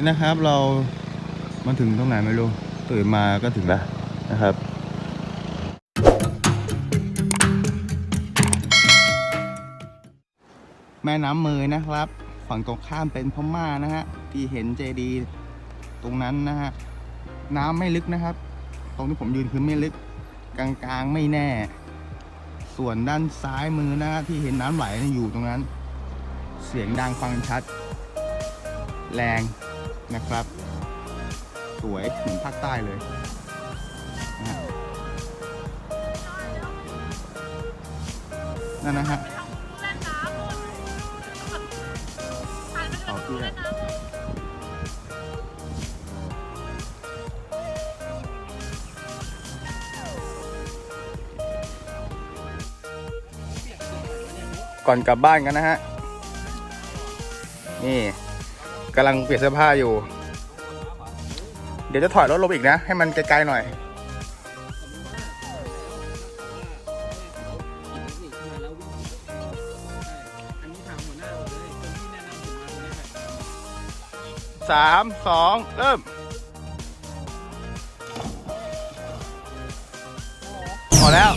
นี่นะครับเรามาถึงตรงไหนไม่รู้ตื่นมาก็ถึงแล้วนะครับแม่น้ำเมยนะครับ ฝั่งตรงข้ามเป็นพม่านะฮะที่เห็นเจดีตรงนั้นนะฮะน้ำไม่ลึกนะครับ ตรงที่ผมยืนคือไม่ลึก กลางๆไม่แน่ ส่วนด้านซ้ายมือนะฮะที่เห็นน้ำไหลนี่ยอยู่ตรงนั้น เสียงดังฟังชัด แรง นะครับ สวยเหมือนภาคใต้เลยนั่นนะฮะเอาเพื่อก่อนกลับบ้านกันนะฮะ นี่ กำลังเปลี่ยนเสื้อผ้าอยู่ เดี๋ยวจะถอยรถลงอีกนะ ให้มันไกลๆหน่อย สามสองเริ่มพอแล้ว